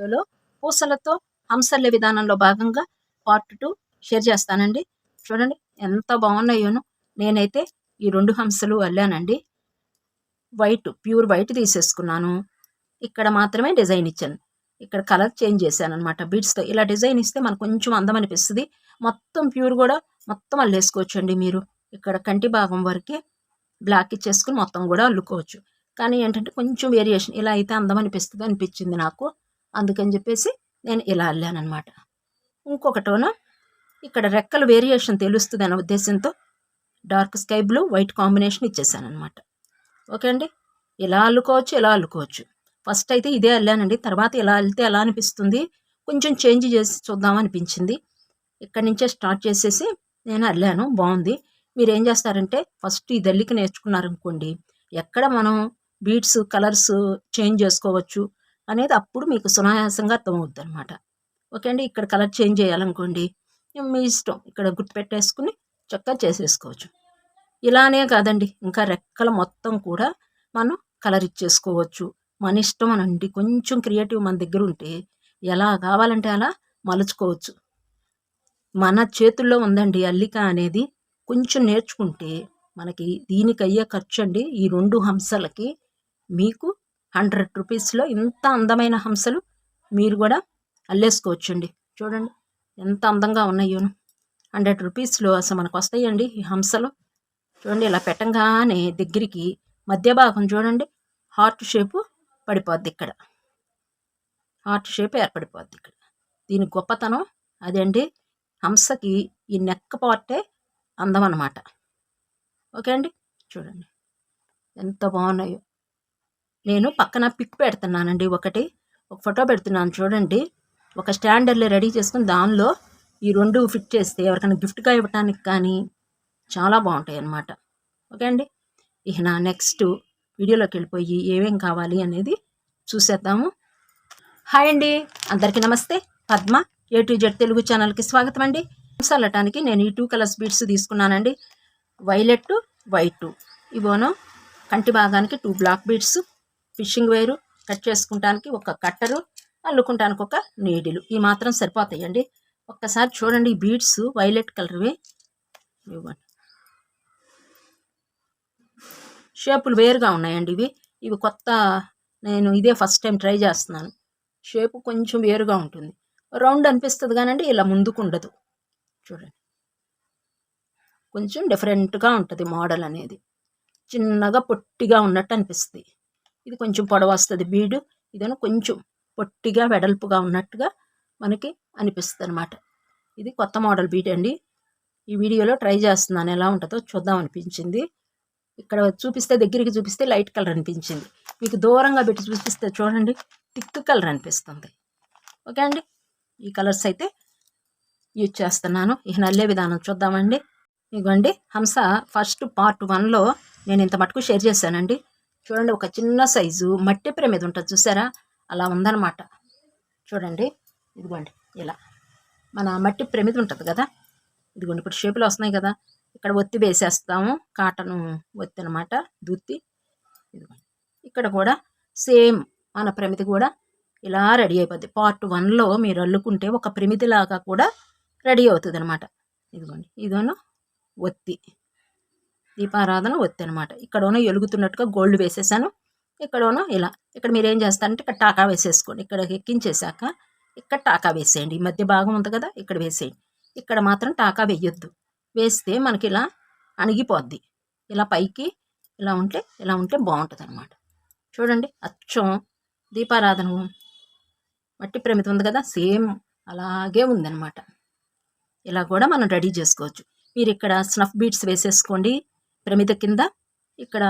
వీడియోలో పూసలతో హంసర్ల విధానంలో భాగంగా పార్ట్ టూ షేర్ చేస్తానండి. చూడండి ఎంత బాగున్నాయోను. నేనైతే ఈ రెండు హంసలు అల్లానండి. వైట్ ప్యూర్ వైట్ తీసేసుకున్నాను. ఇక్కడ మాత్రమే డిజైన్ ఇచ్చాను. ఇక్కడ కలర్ చేంజ్ చేశాను అనమాట బీడ్స్తో ఇలా డిజైన్ ఇస్తే మనకు కొంచెం అందం అనిపిస్తుంది. మొత్తం ప్యూర్ కూడా మొత్తం అల్లేసుకోవచ్చండి మీరు. ఇక్కడ కంటి భాగం వరకే బ్లాక్ ఇచ్చేసుకుని మొత్తం కూడా అల్లుకోవచ్చు. కానీ ఏంటంటే కొంచెం వేరియేషన్ ఇలా అయితే అందం అనిపిస్తుంది అనిపించింది నాకు. అందుకని చెప్పేసి నేను ఇలా అల్లానమాట ఇంకొకటోన ఇక్కడ రెక్కల వేరియేషన్ తెలుస్తుంది అనే ఉద్దేశంతో dark sky blue white combination ఇచ్చేసాను అనమాట ఓకే అండి? ఇలా అల్లుకోవచ్చు ఇలా అల్లుకోవచ్చు. ఫస్ట్ అయితే ఇదే వెళ్ళానండి తర్వాత ఇలా వెళ్తే ఎలా అనిపిస్తుంది. కొంచెం చేంజ్ చేసి చూద్దాం అనిపించింది. ఇక్కడి నుంచే స్టార్ట్ చేసేసి నేను వెళ్ళాను బాగుంది. మీరు ఏం చేస్తారంటే ఫస్ట్ ఈ దల్లికి నేర్చుకున్నారనుకోండి ఎక్కడ మనం బీట్స్ కలర్స్ చేంజ్ చేసుకోవచ్చు అనేది అప్పుడు మీకు సునాయాసంగా అర్థమవుద్ది అనమాట ఓకే అండి ఇక్కడ కలర్ చేంజ్ చేయాలనుకోండి మీ ఇష్టం. ఇక్కడ గుర్తు పెట్టేసుకుని చక్కగా చేసేసుకోవచ్చు. ఇలానే కాదండి ఇంకా రెక్కల మొత్తం కూడా మనం కలర్ ఇచ్చేసుకోవచ్చు. మన ఇష్టం అనండి. కొంచెం క్రియేటివ్ మన దగ్గర ఉంటే ఎలా కావాలంటే అలా మలుచుకోవచ్చు. మన చేతుల్లో ఉందండి అల్లిక అనేది. కొంచెం నేర్చుకుంటే మనకి దీనికి అయ్యే ఖర్చు అండి ఈ రెండు హంసలకి మీకు హండ్రెడ్ రూపీస్లో ఇంత అందమైన హంసలు మీరు కూడా అల్లేసుకోవచ్చండి. చూడండి ఎంత అందంగా ఉన్నాయోను హండ్రెడ్ రూపీస్లో అసలు మనకు వస్తాయండి ఈ హంసలు. చూడండి ఇలా పెట్టంగానే దగ్గరికి మధ్య భాగం చూడండి. హార్ట్ షేపు పడిపోద్ది ఇక్కడ. హార్ట్ షేప్ ఏర్పడిపోద్ది ఇక్కడ. దీని గొప్పతనం అదండి హంసకి ఈ నెక్క పార్టే అందం అనమాట ఓకే అండి? చూడండి. ఎంత బాగున్నాయో. నేను పక్కన పిక్ పెడుతున్నానండి ఒకటి. ఒక ఫోటో పెడుతున్నాను చూడండి. ఒక స్టాండర్డ్లో రెడీ చేసుకుని దానిలో ఈ రెండు ఫిట్ చేస్తే ఎవరికైనా గిఫ్ట్గా ఇవ్వటానికి కానీ చాలా బాగుంటాయి అన్నమాట ఓకే అండి? ఇక నా నెక్స్ట్ వీడియోలోకి వెళ్ళిపోయి ఏమేం కావాలి అనేది చూసేద్దాము. హాయ్ అండి అందరికీ నమస్తే. Padma A to Z Telugu ఛానల్కి స్వాగతం అండి. చల్లటానికి నేను ఈ టూ కలర్స్ బీడ్స్ తీసుకున్నానండి. Violet white. ఇవోను కంటి భాగానికి two black beads fishing wire cut చేసుకుంటానికి ఒక కట్టరు అల్లుకుంటానికి ఒక నీడిలు. ఈ మాత్రం సరిపోతాయండి. ఒక్కసారి చూడండి ఈ బీడ్స్ వైలెట్ కలర్వి. ఇవ్వండి. షేపులు వేరుగా ఉన్నాయండి ఇవి. ఇవి కొత్త నేను ఇదే ఫస్ట్ టైం ట్రై చేస్తున్నాను. షేపు కొంచెం వేరుగా ఉంటుంది. రౌండ్ అనిపిస్తుంది కానండి ఇలా ముందుకు ఉండదు చూడండి. కొంచెం డిఫరెంట్గా ఉంటుంది మోడల్ అనేది. చిన్నగా పొట్టిగా ఉన్నట్టు అనిపిస్తుంది. ఇది కొంచెం పొడవస్తుంది బీడు. ఇదేమో కొంచెం పొట్టిగా వెడల్పుగా ఉన్నట్టుగా మనకి అనిపిస్తుంది అనమాట ఇది కొత్త మోడల్ బీడ్ అండి ఈ వీడియోలో ట్రై చేస్తున్నాను. ఎలా ఉంటుందో చూద్దాం అనిపించింది. ఇక్కడ చూపిస్తే దగ్గరికి చూపిస్తే లైట్ కలర్ అనిపించింది. మీకు దూరంగా పెట్టి చూపిస్తే చూడండి థిక్ కలర్ అనిపిస్తుంది. ఓకే అండి? ఈ కలర్స్ అయితే యూజ్ చేస్తున్నాను. ఇక నల్లే విధానం చూద్దామండి. ఇదిగోండి హంస ఫస్ట్ పార్ట్ వన్లో నేను ఇంత మటుకు షేర్ చేశానండి. చూడండి ఒక చిన్న సైజు మట్టి మీద ఉంటుంది చూసారా? అలా ఉందన్నమాట. చూడండి ఇదిగోండి ఇలా. మన మట్టి ప్రమిది ఉంటుంది కదా? ఇదిగోండి ఇప్పుడు షేపులు వస్తున్నాయి కదా. ఇక్కడ ఒత్తి వేసేస్తాము. కాటన్ ఒత్తి అనమాట దుత్తి. ఇదిగోండి. ఇక్కడ కూడా సేమ్ మన ప్రమిది కూడా ఇలా రెడీ అయిపోద్ది. పార్ట్ వన్లో మీరు అల్లుకుంటే ఒక ప్రమిదిలాగా కూడా రెడీ అవుతుంది అనమాట ఇదిగోండి. ఇదోను ఒత్తి. దీపారాధన ఒత్తి అనమాట ఇక్కడోనో ఎలుగుతున్నట్టుగా గోల్డ్ వేసేసాను. ఇక్కడోనో ఇలా. ఇక్కడ మీరు ఏం చేస్తారంటే ఇక్కడ టాకా వేసేసుకోండి. ఇక్కడ ఎక్కించేశాక ఇక్కడ టాకా వేసేయండి. ఈ మధ్య భాగం ఉంది కదా ఇక్కడ వేసేయండి. ఇక్కడ మాత్రం టాకా వేయొద్దు. వేస్తే మనకి ఇలా అణిగిపోద్ది. ఇలా పైకి ఇలా ఉంటే ఇలా ఉంటే బాగుంటుంది అనమాట చూడండి అచ్చం దీపారాధన మట్టి ప్రమిత ఉంది కదా సేమ్ అలాగే ఉందన్నమాట. ఇలా కూడా మనం రెడీ చేసుకోవచ్చు. మీరు ఇక్కడ స్నఫ్ బీట్స్ వేసేసుకోండి. ప్రమిద కింద ఇక్కడ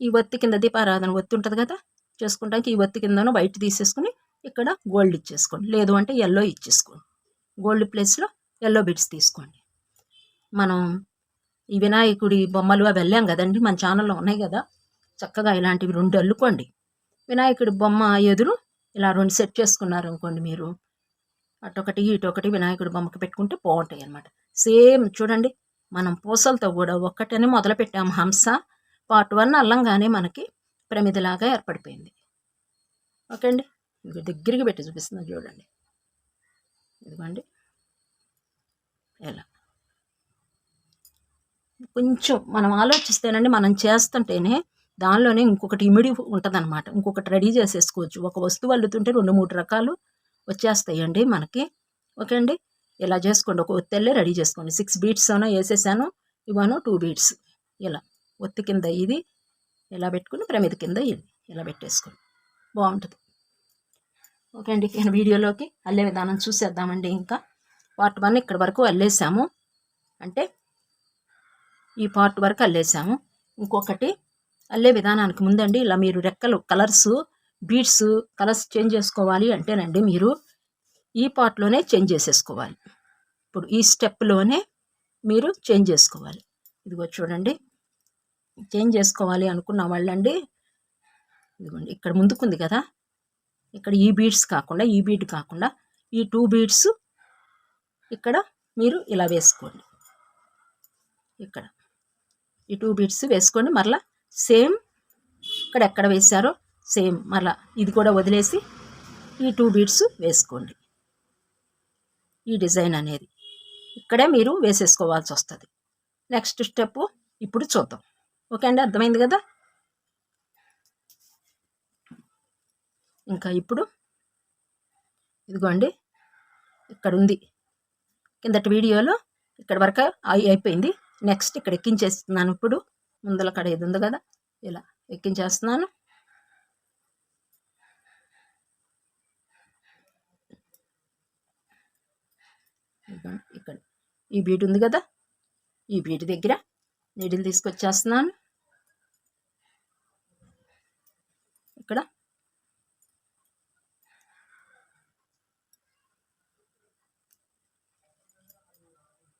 ఈ ఒత్తి కింద దీపారాధన ఒత్తి ఉంటుంది కదా చేసుకుంటానికి ఈ ఒత్తి కిందను వైట్ తీసేసుకుని ఇక్కడ గోల్డ్ ఇచ్చేసుకోండి. లేదు అంటే ఎల్లో ఇచ్చేసుకోండి. గోల్డ్ ప్లేస్లో ఎల్లో బీట్స్ తీసుకోండి. మనం ఈ వినాయకుడి బొమ్మలు అవి వెళ్ళాం కదండి మన ఛానల్లో ఉన్నాయి కదా. చక్కగా ఇలాంటివి రెండు అల్లుకోండి. వినాయకుడి బొమ్మ ఎదురు ఇలా రెండు సెట్ చేసుకున్నారు అనుకోండి మీరు. అటొకటి ఇటొకటి వినాయకుడి బొమ్మకి పెట్టుకుంటే బాగుంటాయి అన్నమాట సేమ్ చూడండి మనం పూసలతో కూడా ఒక్కటనే మొదలు పెట్టాము హంస పార్ట్ వన్ అల్లంగానే మనకి ప్రమిదిలాగా ఏర్పడిపోయింది. ఓకే అండి? దగ్గరికి పెట్టి చూపిస్తున్నాను చూడండి. ఇదిగోండి. ఎలా? కొంచెం మనం ఆలోచిస్తేనండి మనం చేస్తుంటేనే దానిలోనే ఇంకొకటి ఇమిడి ఉంటుందన్నమాట. ఇంకొకటి రెడీ చేసేసుకోవచ్చు. ఒక వస్తువు అల్లుతుంటే రెండు మూడు రకాలు వచ్చేస్తాయండి మనకి. ఓకే అండి? ఇలా చేసుకోండి. ఒక ఒత్తిళ్ళే రెడీ చేసుకోండి. సిక్స్ బీట్స్ అనో వేసేసాను. ఇవను టూ బీట్స్. ఇలా ఒత్తి కింద ఇది ఇలా పెట్టుకుని ప్రమిద కింద ఇది ఇలా పెట్టేసుకోండి. బాగుంటుంది. ఓకే అండి. నేను వీడియోలోకి అల్లే విధానం చూసేద్దామండి ఇంకా. పార్ట్ వన్ ఇక్కడ వరకు అల్లేసాము. అంటే ఈ పార్ట్ వరకు అల్లేసాము. ఇంకొకటి అల్లే విధానానికి ముందండి ఇలా మీరు రెక్కలు కలర్స్ బీడ్స్ కలర్స్ చేంజ్ చేసుకోవాలి అంటేనండి మీరు ఈ పార్ట్లోనే చేంజ్ చేసేసుకోవాలి. ఇప్పుడు ఈ స్టెప్లోనే మీరు చేంజ్ చేసుకోవాలి. ఇదిగో చూడండి. చేంజ్ చేసుకోవాలి అనుకున్న వాళ్ళండి. ఇదిగోండి ఇక్కడ ముందుకుంది కదా. ఇక్కడ ఈ బీడ్స్ కాకుండా ఈ బీడ్ కాకుండా ఈ టూ బీడ్స్ ఇక్కడ మీరు ఇలా వేసుకోండి. ఇక్కడ. ఈ టూ బీడ్స్ వేసుకోండి మరలా సేమ్ ఇక్కడ ఎక్కడ వేశారో సేమ్ మరలా ఇది కూడా వదిలేసి ఈ టూ బీడ్స్ వేసుకోండి. ఈ డిజైన్ అనేది ఇక్కడే మీరు వేసేసుకోవాల్సి వస్తుంది. నెక్స్ట్ స్టెప్ ఇప్పుడు చూద్దాం. ఓకే అండి అర్థమైంది కదా? ఇంకా ఇప్పుడు ఇదిగోండి ఇక్కడ ఉంది కిందటి వీడియోలో ఇక్కడ వరకు అయిపోయింది నెక్స్ట్ ఇక్కడ ఎక్కించేస్తున్నాను ఇప్పుడు. ముందల కడ ఇది ఉంది కదా? ఇలా ఎక్కించేస్తున్నాను. ఇక్కడ. ఈ బీట్ ఉంది కదా? ఈ బీట్ దగ్గర నీడిల్ తీసుకొచ్చేస్తున్నాను. ఇక్కడ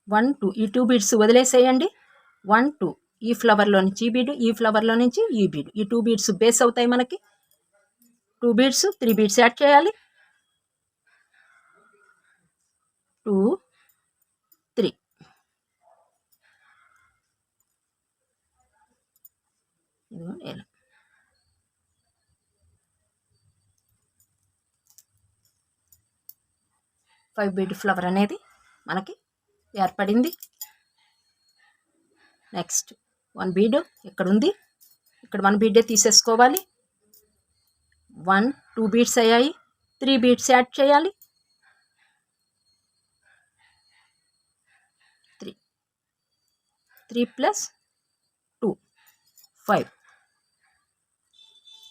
వన్ టూ. ఈ టూ బీడ్స్ వదిలేసేయండి. One two. ఈ ఫ్లవర్లో నుంచి ఈ బీడు ఈ ఫ్లవర్లో నుంచి ఈ బీడు. ఈ టూ బీడ్స్ బేస్ అవుతాయి మనకి. Two beads three beads add చేయాలి. Two three. Five bead flower అనేది మనకి ఏర్పడింది. నెక్స్ట్ వన్ బీడ్ ఇక్కడ ఉంది ఇక్కడ వన్ బీడే తీసేసుకోవాలి. వన్ టూ బీడ్స్ అయ్యాయి. త్రీ బీడ్స్ యాడ్ చేయాలి. Three three plus two five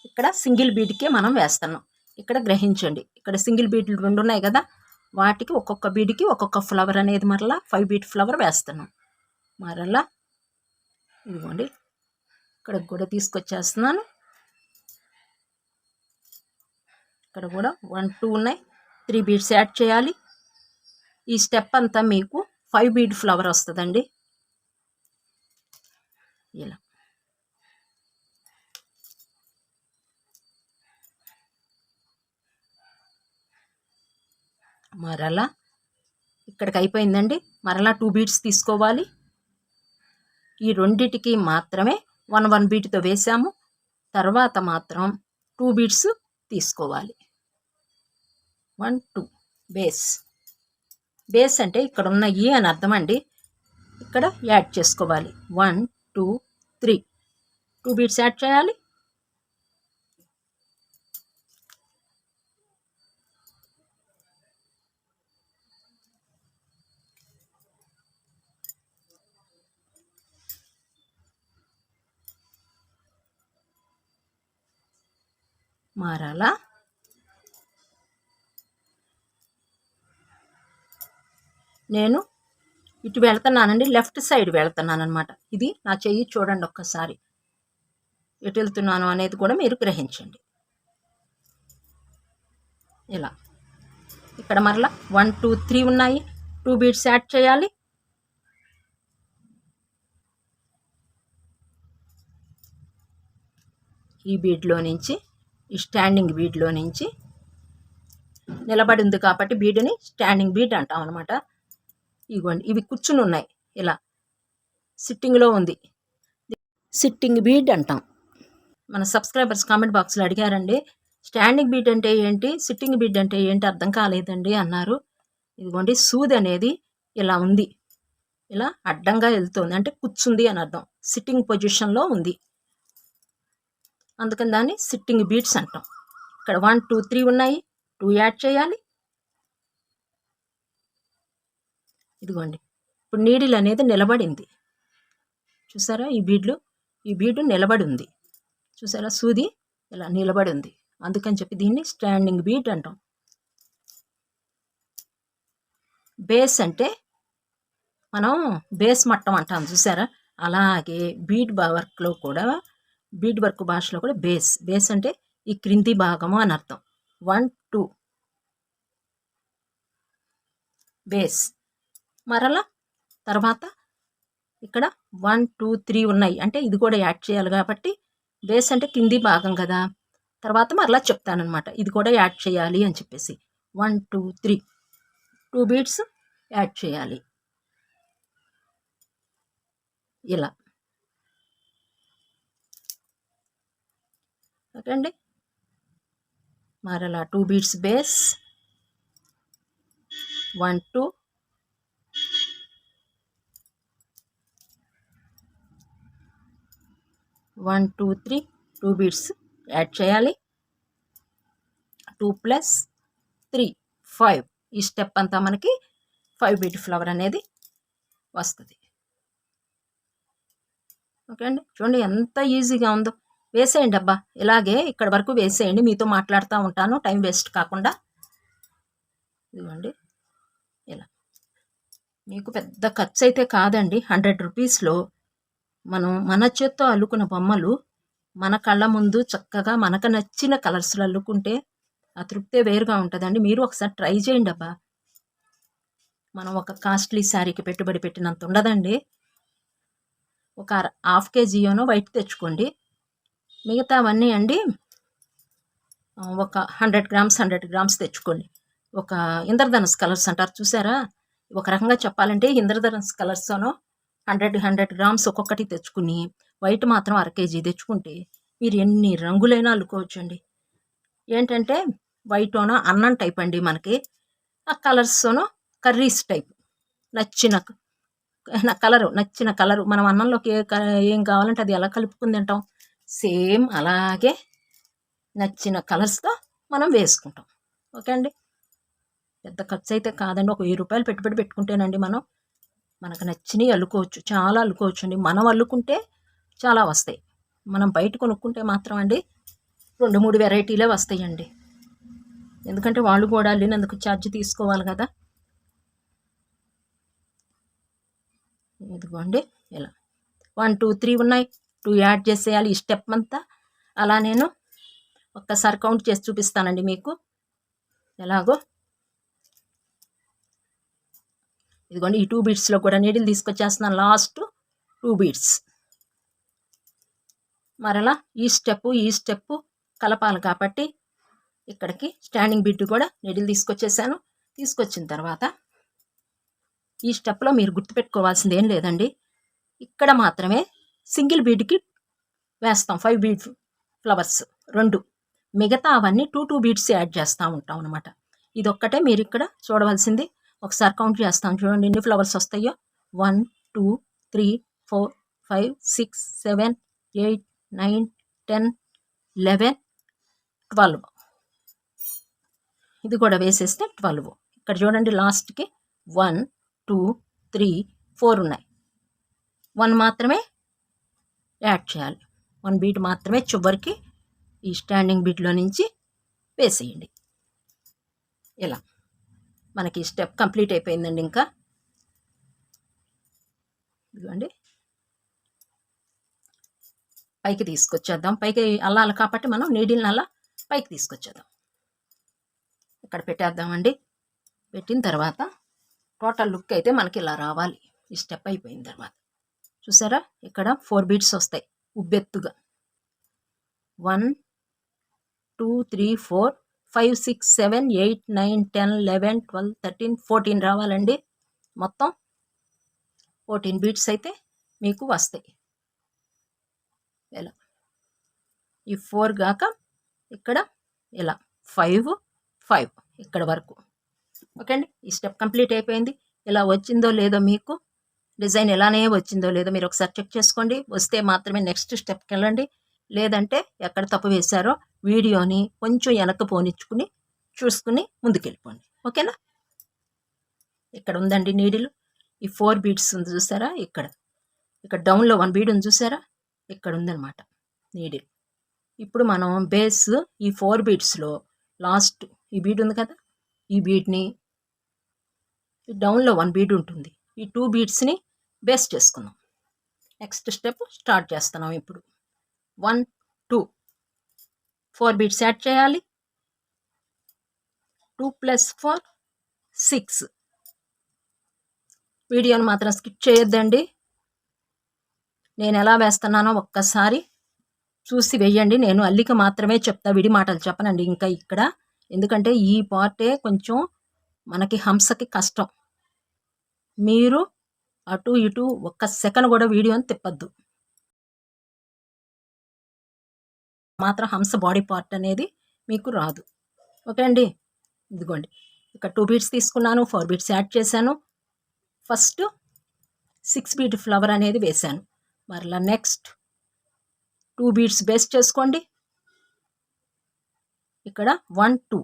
ఇక్కడ సింగిల్ బీడ్కే మనం వేస్తున్నాం. ఇక్కడ గ్రహించండి. ఇక్కడ సింగిల్ బీడ్లు రెండు ఉన్నాయి కదా. వాటికి ఒక్కొక్క బీడ్కి ఒక్కొక్క ఫ్లవర్ అనేది మరలా ఫైవ్ బీట్ ఫ్లవర్ వేస్తున్నాం. మరలా ఇదిగోండి ఇక్కడ కూడా తీసుకొచ్చేస్తున్నాను. ఇక్కడ కూడా వన్ టూ ఉన్నాయి. త్రీ బీడ్స్ యాడ్ చేయాలి. ఈ స్టెప్ అంతా మీకు ఫైవ్ బీడ్ ఫ్లవర్ వస్తుందండి. ఇలా. మరలా ఇక్కడికి అయిపోయిందండి మరలా టూ బీట్స్ తీసుకోవాలి. ఈ రెండిటికి మాత్రమే వన్ వన్ బీట్తో వేసాము తర్వాత మాత్రం టూ బీట్స్ తీసుకోవాలి. వన్ టూ బేస్ బేస్ అంటే e ఇక్కడ ఉన్న ఈ అని అర్థం అండి ఇక్కడ యాడ్ చేసుకోవాలి. One two three two beads add చేయాలి. మారాలా? నేను ఇటు వెళ్తున్నానండి లెఫ్ట్ సైడ్ వెళ్తున్నానమాట ఇది నా చెయ్యి చూడండి ఒక్కసారి. ఎటు వెళ్తున్నాను అనేది కూడా మీరు గ్రహించండి. ఇలా. ఇక్కడ మరలా వన్ టూ త్రీ ఉన్నాయి. టూ బీట్స్ యాడ్ చేయాలి. ఈ బీడ్లో నుంచి ఈ స్టాండింగ్ బీడ్లో నుంచి నిలబడి ఉంది కాబట్టి బీడ్ని స్టాండింగ్ బీడ్ అంటాం అనమాట ఇగోండి ఇవి కూర్చుని ఉన్నాయి. ఇలా సిట్టింగ్లో ఉంది. సిట్టింగ్ బీడ్ అంటాం. మన సబ్స్క్రైబర్స్ కామెంట్ బాక్స్లో అడిగారండి స్టాండింగ్ బీడ్ అంటే ఏంటి సిట్టింగ్ బీడ్ అంటే ఏంటి అర్థం కాలేదండి అన్నారు. ఇదిగోండి సూది అనేది ఇలా ఉంది. ఇలా అడ్డంగా వెళ్తుంది. అంటే కూర్చుంది అని అర్థం. సిట్టింగ్ పొజిషన్లో ఉంది. అందుకని దాన్ని సిట్టింగ్ బీట్స్ అంటాం. ఇక్కడ వన్ టూ త్రీ ఉన్నాయి. టూ యాడ్ చేయాలి. ఇదిగోండి. ఇప్పుడు నీడిల్ అనేది నిలబడింది. చూసారా? ఈ బీడ్లు ఈ బీడు నిలబడి ఉంది చూసారా? సూది ఇలా నిలబడి ఉంది అందుకని చెప్పి దీన్ని స్టాండింగ్ బీట్ అంటాం. బేస్ అంటే మనం బేస్ మట్టం అంటాం. చూసారా? అలాగే బీట్ వర్క్లో కూడా బీడ్ వర్క్ భాషలో కూడా బేస్. బేస్ అంటే ఈ క్రింది భాగము అని అర్థం. One two. బేస్. మరలా తర్వాత ఇక్కడ వన్ టూ త్రీ ఉన్నాయి. అంటే ఇది కూడా యాడ్ చేయాలి కాబట్టి బేస్ అంటే కింది భాగం కదా. తర్వాత మరలా చెప్తానమాట ఇది కూడా యాడ్ చేయాలి అని చెప్పేసి. One two three. Two beads add చేయాలి. ఇలా. ఓకే అండి మరలా two beads base. One two. One two three. Two beads add చేయాలి. Two plus three five. ఈ స్టెప్ అంతా మనకి ఫైవ్ బీట్ ఫ్లవర్ అనేది వస్తుంది. ఓకే అండి. చూడండి ఎంత ఈజీగా ఉందో. వేసేయండి అబ్బా. ఇలాగే ఇక్కడ వరకు వేసేయండి. మీతో మాట్లాడుతూ ఉంటాను. టైం వేస్ట్ కాకుండా. ఇదిగోండి. ఇలా. మీకు పెద్ద ఖర్చు అయితే కాదండి. హండ్రెడ్ రూపీస్లో మనం మన చేత్తో అల్లుకున్న బొమ్మలు మన కళ్ళ ముందు చక్కగా మనకు నచ్చిన కలర్స్లో అల్లుకుంటే ఆ తృప్తే వేరుగా ఉంటుందండి. మీరు ఒకసారి ట్రై చేయండి అబ్బా. మనం ఒక కాస్ట్లీ శారీకి పెట్టుబడి పెట్టినంత ఉండదండి. ఒక హాఫ్ కేజీయోనో వైట్ తెచ్చుకోండి. మిగతావన్నీ అండి ఒక హండ్రెడ్ గ్రామ్స్ హండ్రెడ్ గ్రామ్స్ తెచ్చుకోండి. ఒక ఇంద్రధనస్ కలర్స్ అంటారు చూసారా? ఒక రకంగా చెప్పాలంటే ఇంద్రధనస్ కలర్స్తోనో హండ్రెడ్ హండ్రెడ్ గ్రామ్స్ ఒక్కొక్కటి తెచ్చుకుని వైట్ మాత్రం అర కేజీ తెచ్చుకుంటే మీరు ఎన్ని రంగులైనా అల్లుకోవచ్చండి. ఏంటంటే వైట్నో అన్నం టైప్ అండి మనకి. ఆ కలర్స్తోనో కర్రీస్ టైప్. నచ్చిన కలరు నచ్చిన కలరు. మనం అన్నంలోకి ఏ ఏం కావాలంటే అది ఎలా కలుపుకుని తింటాం? సేమ్ అలాగే నచ్చిన కలర్స్తో మనం వేసుకుంటాం. ఓకే అండి? పెద్ద ఖర్చు అయితే కాదండి ఒక వెయ్యి రూపాయలు పెట్టుబడి పెట్టుకుంటేనండి మనం మనకు నచ్చినవి అల్లుకోవచ్చు. చాలా అల్లుకోవచ్చు అండి మనం అల్లుకుంటే చాలా వస్తాయి. మనం బయట కొనుక్కుంటే మాత్రం అండి రెండు మూడు వెరైటీలే వస్తాయండి. ఎందుకంటే వాళ్ళు కూడా అల్లినందుకు ఛార్జ్ తీసుకోవాలి కదా. ఇదిగోండి ఇలా. వన్ టూ త్రీ ఉన్నాయి. టూ యాడ్ చేసేయాలి ఈ స్టెప్ అంతా. అలా నేను ఒక్కసారి కౌంట్ చేసి చూపిస్తానండి మీకు. ఎలాగో? ఇదిగోండి ఈ టూ బీట్స్లో కూడా నీడిల్ తీసుకొచ్చేస్తున్నాను లాస్ట్ టూ బీట్స్. మరలా ఈ స్టెప్పు ఈ స్టెప్పు కలపాలి కాబట్టి ఇక్కడికి స్టాండింగ్ బిట్ కూడా నీడిల్ తీసుకొచ్చేసాను. తీసుకొచ్చిన తర్వాత ఈ స్టెప్లో మీరు గుర్తుపెట్టుకోవాల్సింది ఏం లేదండి. ఇక్కడ మాత్రమే సింగిల్ బీడ్కి వేస్తాం ఫైవ్ బీడ్ ఫ్లవర్స్ రెండు. మిగతా అవన్నీ టూ టూ బీడ్స్ యాడ్ చేస్తూ ఉంటాం అనమాట ఇదొక్కటే మీరు ఇక్కడ చూడవలసింది. ఒకసారి కౌంట్ చేస్తాం చూడండి ఎన్ని ఫ్లవర్స్ వస్తాయో. One two three four five six seven eight nine ten eleven twelve. ఇది కూడా వేసేస్తే ట్వెల్వ్. ఇక్కడ చూడండి లాస్ట్కి వన్ టూ త్రీ ఫోర్ ఉన్నాయి. వన్ మాత్రమే యాడ్ చేయాలి. వన్ బీట్ మాత్రమే చివరికి ఈ స్టాండింగ్ బీట్లో నుంచి వేసేయండి. ఇలా మనకి స్టెప్ కంప్లీట్ అయిపోయిందండి ఇంకా. ఇదిగోండి. పైకి తీసుకొచ్చేద్దాం. పైకి అల్లాలి కాబట్టి మనం నీడిల్ని అలా పైకి తీసుకొచ్చేద్దాం. ఇక్కడ పెట్టేద్దామండి. పెట్టిన తర్వాత టోటల్ లుక్ అయితే మనకి ఇలా రావాలి. ఈ స్టెప్ అయిపోయిన తర్వాత. చూసారా? ఇక్కడ ఫోర్ బీట్స్ వస్తాయి. ఉబ్బెత్తుగా. One two three four five six seven eight nine ten eleven twelve thirteen fourteen రావాలండి. మొత్తం ఫోర్టీన్ బీట్స్ అయితే మీకు వస్తాయి. ఇలా ఈ ఫోర్ గాక ఇక్కడ ఇలా ఫైవ్ ఫైవ్ ఇక్కడ వరకు. ఓకే అండి ఈ స్టెప్ కంప్లీట్ అయిపోయింది. ఇలా వచ్చిందో లేదో మీకు డిజైన్ ఎలానే వచ్చిందో లేదో మీరు ఒకసారి చెక్ చేసుకోండి. వస్తే మాత్రమే నెక్స్ట్ స్టెప్కి వెళ్ళండి. లేదంటే ఎక్కడ తప్పు వేశారో వీడియోని కొంచెం వెనక్కి పోనిచ్చుకుని చూసుకుని ముందుకెళ్ళిపోండి. ఓకేనా? ఇక్కడ ఉందండి నీడిలు. ఈ ఫోర్ బీడ్స్ ఉంది చూసారా? ఇక్కడ. ఇక్కడ డౌన్లో వన్ బీడ్ ఉంది చూసారా? ఇక్కడ ఉందన్నమాట నీడిల్. ఇప్పుడు మనం బేస్ ఈ ఫోర్ బీడ్స్లో లాస్ట్ ఈ బీడ్ ఉంది కదా? ఈ బీడ్ని డౌన్లో వన్ బీడ్ ఉంటుంది. ఈ టూ బీట్స్ని బేస్ చేసుకుందాం. నెక్స్ట్ స్టెప్ స్టార్ట్ చేస్తున్నాం ఇప్పుడు. One two. Four beads add చేయాలి. Two plus four six. వీడియోని మాత్రం స్కిప్ చేయొద్దండి. నేను ఎలా వేస్తున్నానో ఒక్కసారి చూసి వెయ్యండి నేను అల్లిక మాత్రమే చెప్తా విడి మాటలు చెప్పనండి. ఇంకా ఇక్కడ ఎందుకంటే ఈ పార్టే కొంచెం మనకి హంసకి కష్టం. మీరు అటు ఇటు ఒక్క సెకండ్ కూడా వీడియోని తిప్పద్దు. మాత్రం హంస బాడీ పార్ట్ అనేది మీకు రాదు. ఓకే అండి? ఇదిగోండి. ఇక్కడ టూ బీట్స్ తీసుకున్నాను ఫోర్ బీట్స్ యాడ్ చేశాను. ఫస్ట్ సిక్స్ బీట్ ఫ్లవర్ అనేది వేశాను. మరలా నెక్స్ట్ టూ బీట్స్ బేస్ చేసుకోండి. ఇక్కడ వన్ టూ.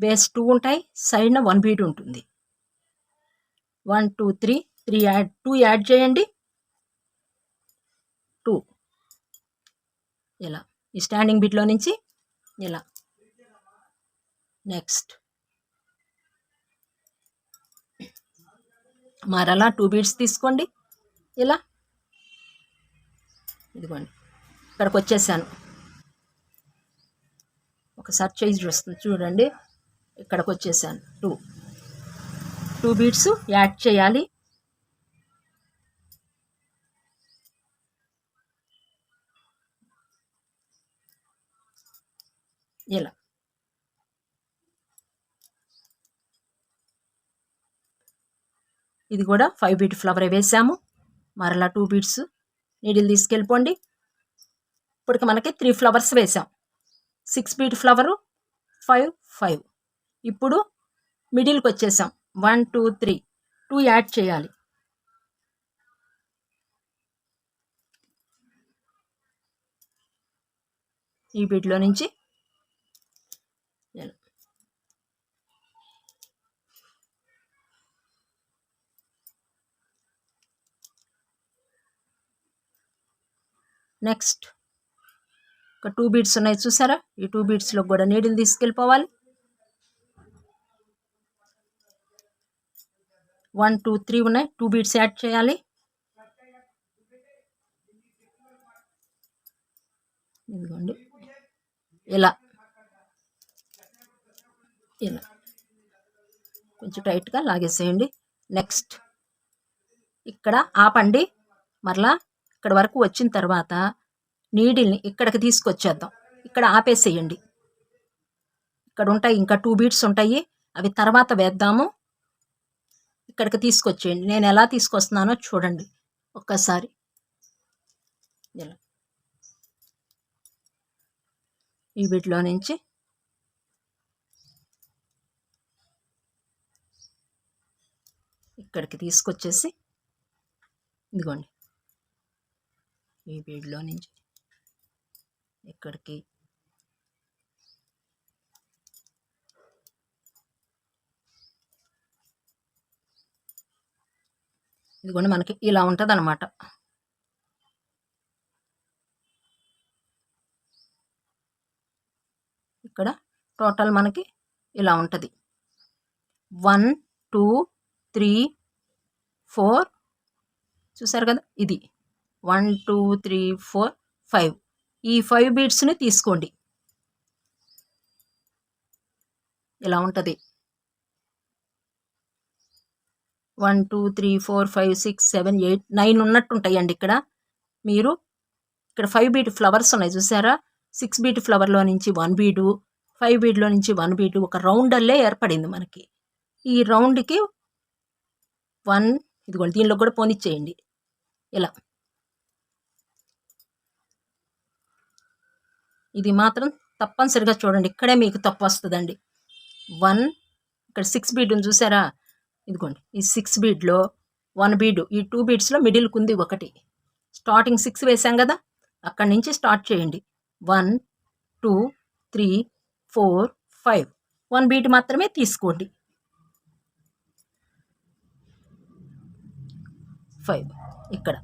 బేస్ టూ ఉంటాయి సైడ్న వన్ బీట్ ఉంటుంది. One two three three add two add చేయండి. టూ. ఇలా. ఈ స్టాండింగ్ బీట్లో నుంచి ఇలా. నెక్స్ట్. మరలా టూ బీట్స్ తీసుకోండి. ఇలా. ఇదిగోండి. ఇక్కడికి వచ్చేసాను. ఒకసారి చేసి చూస్తుంది చూడండి. ఇక్కడికి వచ్చేసాను టూ టూ బీట్స్ యాడ్ చేయాలి. ఇలా. ఇది కూడా ఫైవ్ బీట్ ఫ్లవర్ వేసాము. మరలా టూ బీట్స్ నీడిల్ తీసుకెళ్ళిపోండి. ఇప్పటికి మనకి త్రీ ఫ్లవర్స్ వేసాం. Six bead flower five five ఇప్పుడు మిడిల్కి వచ్చేసాం one two three. Two add చేయాలి. ఈ బీట్లో నుంచి నెక్స్ట్ ఒక టూ బీట్స్ ఉన్నాయి చూసారా? ఈ టూ బీట్స్లో కూడా నీడిల్ తీసుకెళ్ళిపోవాలి. వన్ టూ త్రీ ఉన్నాయి. టూ బీట్స్ యాడ్ చేయాలి. ఇదిగోండి. ఇలా. ఇలా. కొంచెం టైట్గా లాగేసేయండి. నెక్స్ట్. ఇక్కడ ఆపండి. మరలా ఇక్కడ వరకు వచ్చిన తర్వాత నీడిల్ని ఇక్కడికి తీసుకొచ్చేద్దాం. ఇక్కడ ఆపేసేయండి. ఇక్కడ ఉంటాయి ఇంకా టూ బీట్స్ ఉంటాయి. అవి తర్వాత వేద్దాము. ఇక్కడికి తీసుకొచ్చేయండి. నేను ఎలా తీసుకొస్తున్నానో చూడండి. ఒక్కసారి. ఇలా. ఈ వీటిలో నుంచి. ఇక్కడికి తీసుకొచ్చేసి. ఇదిగోండి. ఈ బీడ్లో నుంచి. ఇక్కడికి ఇదిగోండి మనకి ఇలా ఉంటుంది అనమాట ఇక్కడ టోటల్ మనకి ఇలా ఉంటుంది. వన్ టూ త్రీ ఫోర్ చూసారు కదా ఇది. One two three four five. ఈ ఫైవ్ బీట్స్ని తీసుకోండి. ఇలా ఉంటుంది. One two three four five six seven eight nine ఉన్నట్టు ఉంటాయండి ఇక్కడ. మీరు ఇక్కడ ఫైవ్ బీట్ ఫ్లవర్స్ ఉన్నాయి చూసారా? సిక్స్ బీట్ ఫ్లవర్లో నుంచి వన్ బీడు ఫైవ్ బీడ్లో నుంచి వన్ బీడు ఒక రౌండ్ అల్లే ఏర్పడింది మనకి. ఈ రౌండ్కి వన్ ఇదిగోండి దీనిలో కూడా పోనిచ్చేయండి. ఇలా. ఇది మాత్రం తప్పనిసరిగా చూడండి ఇక్కడే మీకు తప్పు వస్తుందండి. వన్ ఇక్కడ సిక్స్ బీట్ ఉంది చూసారా? ఇదిగోండి ఈ సిక్స్ బీడ్లో వన్ బీడ్ ఈ టూ బీడ్స్లో మిడిల్కి ఉంది ఒకటి. స్టార్టింగ్ సిక్స్ వేసాం కదా అక్కడి నుంచి స్టార్ట్ చేయండి. One two three four five one bead మాత్రమే తీసుకోండి. ఫైవ్ ఇక్కడ.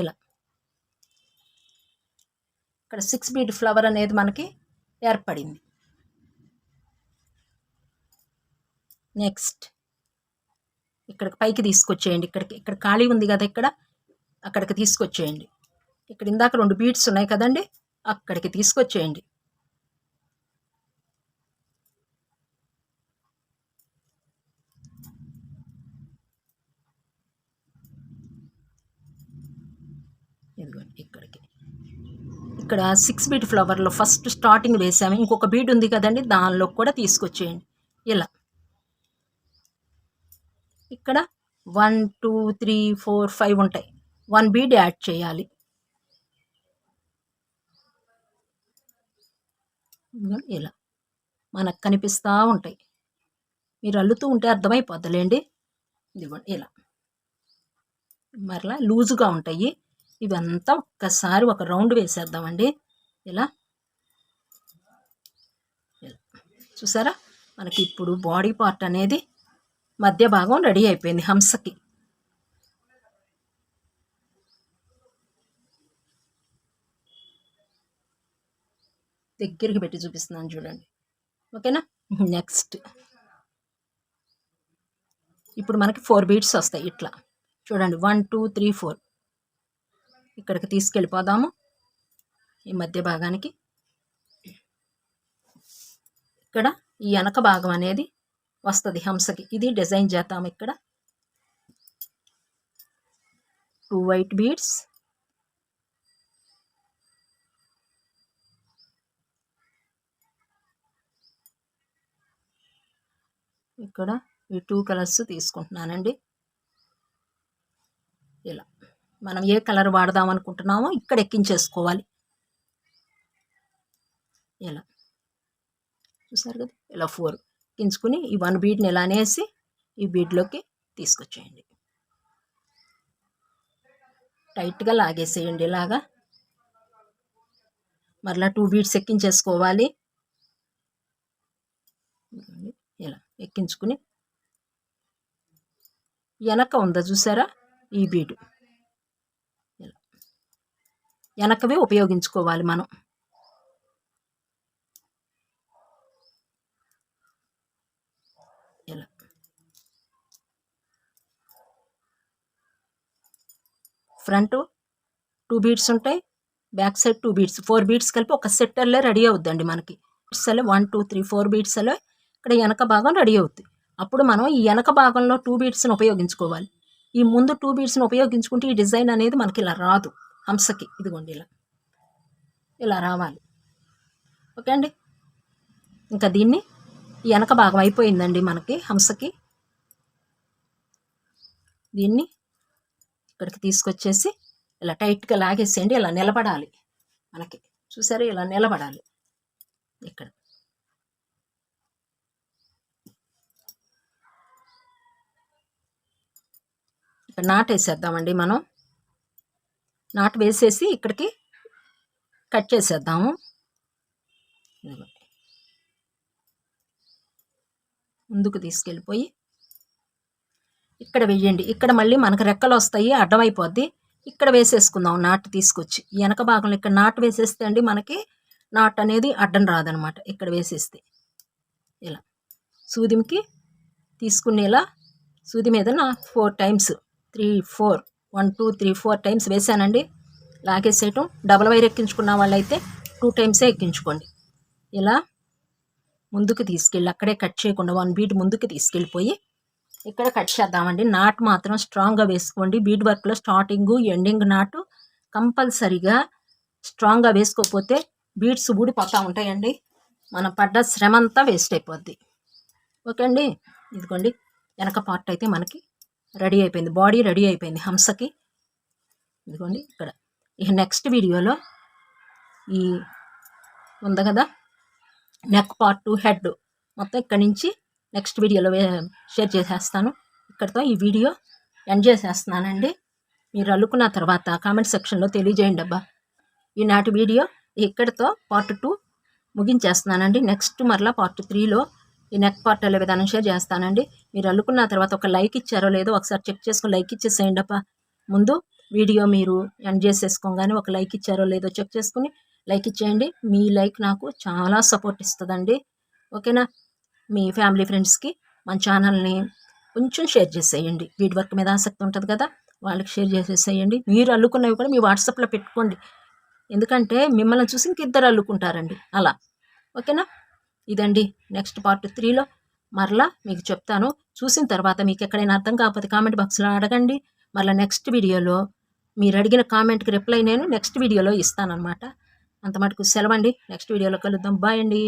ఇలా. ఇక్కడ సిక్స్ బీట్ ఫ్లవర్ అనేది మనకి ఏర్పడింది. నెక్స్ట్. ఇక్కడ పైకి తీసుకొచ్చేయండి. ఇక్కడికి ఇక్కడ ఖాళీ ఉంది కదా ఇక్కడ అక్కడికి తీసుకొచ్చేయండి. ఇక్కడ ఇందాక రెండు బీట్స్ ఉన్నాయి కదండి అక్కడికి తీసుకొచ్చేయండి. ఇదిగోండి ఇక్కడికి. ఇక్కడ సిక్స్ బీట్ ఫ్లవర్లో ఫస్ట్ స్టార్టింగ్ వేసాము. ఇంకొక బీట్ ఉంది కదండి దానిలో కూడా తీసుకొచ్చేయండి. ఇలా. ఇక్కడ one two three four five ఉంటాయి. వన్ బీడ్ యాడ్ చేయాలి. ఇలా. మనకు కనిపిస్తూ ఉంటాయి. మీరు అల్లుతూ ఉంటే అర్థమైపోద్దులేండి. ఇదిగోండి ఇలా. మరలా లూజుగా ఉంటాయి. ఇవంతా ఒక్కసారి ఒక రౌండ్ వేసేద్దామండి. ఇలా. ఇలా. చూసారా? మనకి ఇప్పుడు బాడీ పార్ట్ అనేది మధ్య భాగం రెడీ అయిపోయింది హంసకి. దగ్గరికి పెట్టి చూపిస్తున్నాను చూడండి. ఓకేనా? నెక్స్ట్. ఇప్పుడు మనకి ఫోర్ బీట్స్ వస్తాయి ఇట్లా. చూడండి వన్ టూ త్రీ ఫోర్. ఇక్కడికి తీసుకెళ్ళిపోదాము. ఈ మధ్య భాగానికి. ఇక్కడ ఈ వెనక భాగం అనేది వస్తుంది హంసకి. ఇది డిజైన్ చేద్దాం ఇక్కడ. టూ వైట్ బీడ్స్ ఇక్కడ ఈ టూ కలర్స్ తీసుకుంటున్నానండి. ఇలా. మనం ఏ కలర్ వాడదాం అనుకుంటున్నామో ఇక్కడ ఎక్కించేసుకోవాలి. ఇలా. చూసారు కదా? ఇలా ఫోర్ ఎక్కించుకుని ఈ వన్ బీడ్ని ఇలా అనేసి ఈ బీడ్లోకి తీసుకొచ్చేయండి. టైట్గా లాగేసేయండి ఇలాగా. మరలా టూ బీడ్స్ ఎక్కించేసుకోవాలి. ఇలా ఎక్కించుకుని. వెనక ఉందా చూసారా? ఈ బీడు ఇలా. వెనకవే ఉపయోగించుకోవాలి మనం ఇలా ఫ్రంట్ టూ బీడ్స్ ఉంటాయి back side two beads four beads కలిపి ఒక సెట్టర్లో రెడీ అవుద్దండి మనకి. బీడ్స్లో వన్ టూ త్రీ ఫోర్ బీడ్స్లో ఇక్కడ వెనక భాగం రెడీ అవుతుంది అప్పుడు మనం ఈ వెనక భాగంలో టూ బీడ్స్ని ఉపయోగించుకోవాలి. ఈ ముందు టూ బీడ్స్ని ఉపయోగించుకుంటే ఈ డిజైన్ అనేది మనకి ఇలా రాదు. హంసకి ఇదిగోండి ఇలా. ఇలా రావాలి. ఓకే అండి? ఇంకా దీన్ని ఈ వెనక భాగం అయిపోయిందండి మనకి హంసకి. దీన్ని ఇక్కడికి తీసుకొచ్చేసి ఇలా టైట్గా లాగేసేయండి ఇలా నిలబడాలి మనకి. చూసారా? ఇలా నిలబడాలి ఇక్కడ. ఇక్కడ నాట్ వేసేద్దామండి మనం. నాటు వేసేసి ఇక్కడికి కట్ చేసేద్దాము. ముందుకు తీసుకెళ్ళిపోయి ఇక్కడ వేయండి ఇక్కడ మళ్ళీ మనకు రెక్కలు వస్తాయి అడ్డమైపోద్ది. ఇక్కడ వేసేసుకుందాం నాటు తీసుకొచ్చి. వెనక భాగంలో ఇక్కడ నాటు వేసేస్తే అండి మనకి నాటు అనేది అడ్డం రాదనమాట. ఇక్కడ వేసేస్తే. ఇలా. సూదిమికి తీసుకునేలా సూది మీద నా four times. Three four. One two three four times వేసానండి. లాగేసేయటం. డబల్ వైర్ ఎక్కించుకున్న వాళ్ళైతే టూ టైమ్సే ఎక్కించుకోండి. ఇలా ముందుకు తీసుకెళ్ళి అక్కడే కట్ చేయకుండా వన్ బీట్ ముందుకు తీసుకెళ్ళిపోయి ఇక్కడ కట్ చేద్దామండి. నాట్ మాత్రం స్ట్రాంగ్గా వేసుకోండి. బీడ్ వర్క్లో స్టార్టింగ్ ఎండింగ్ నాటు కంపల్సరిగా స్ట్రాంగ్గా వేసుకోకపోతే బీడ్స్ ఊడిపోతూ ఉంటాయండి. మనం పడ్డ శ్రమ అంతా వేస్ట్ అయిపోద్ది. ఓకే అండి? ఇదిగోండి. వెనక పార్ట్ అయితే మనకి రెడీ అయిపోయింది. బాడీ రెడీ అయిపోయింది హంసకి. ఇదిగోండి ఇక్కడ. ఇక నెక్స్ట్ వీడియోలో ఈ ఉంది కదా? నెక్ పార్ట్ హెడ్ మొత్తం ఇక్కడి నుంచి నెక్స్ట్ వీడియోలో షేర్ చేసేస్తాను. ఇక్కడితో ఈ వీడియో ఎండ్ చేసేస్తున్నానండి. మీరు అల్లుకున్న తర్వాత కామెంట్ సెక్షన్లో తెలియజేయండి అబ్బా. ఈనాటి వీడియో ఇక్కడితో పార్ట్ టూ ముగించేస్తున్నానండి. నెక్స్ట్ మరలా పార్ట్ త్రీలో ఈ నెక్ పార్ట్ అనే విధానం షేర్ చేస్తానండి. మీరు అల్లుకున్న తర్వాత ఒక లైక్ ఇచ్చారో లేదో ఒకసారి చెక్ చేసుకుని లైక్ ఇచ్చేసేయండి అప్ప ముందు వీడియో మీరు ఎండ్ చేసేసుకోగానే ఒక లైక్ ఇచ్చారో లేదో చెక్ చేసుకుని లైక్ ఇచ్చేయండి. మీ లైక్ నాకు చాలా సపోర్ట్ ఇస్తుందండి. ఓకేనా? మీ ఫ్యామిలీ ఫ్రెండ్స్కి మన ఛానల్ని కొంచెం షేర్ చేసేయండి. వీడి వర్క్ మీద ఆసక్తి ఉంటుంది కదా వాళ్ళకి షేర్ చేసేసేయండి. మీరు అల్లుకున్నవి కూడా మీ వాట్సాప్లో పెట్టుకోండి. ఎందుకంటే మిమ్మల్ని చూసి ఇంక ఇద్దరు అల్లుకుంటారండి. అలా. ఓకేనా? ఇదండి నెక్స్ట్ పార్ట్ త్రీలో. మరలా మీకు చెప్తాను. చూసిన తర్వాత మీకు ఎక్కడైనా అర్థం కాకపోతే కామెంట్ బాక్స్లో అడగండి. మరలా నెక్స్ట్ వీడియోలో మీరు అడిగిన కామెంట్కి రిప్లై నేను నెక్స్ట్ వీడియోలో ఇస్తానన్నమాట. అంత మటుకు సెలవండి. నెక్స్ట్ వీడియోలో కలుద్దాం. బాయ్ అండి.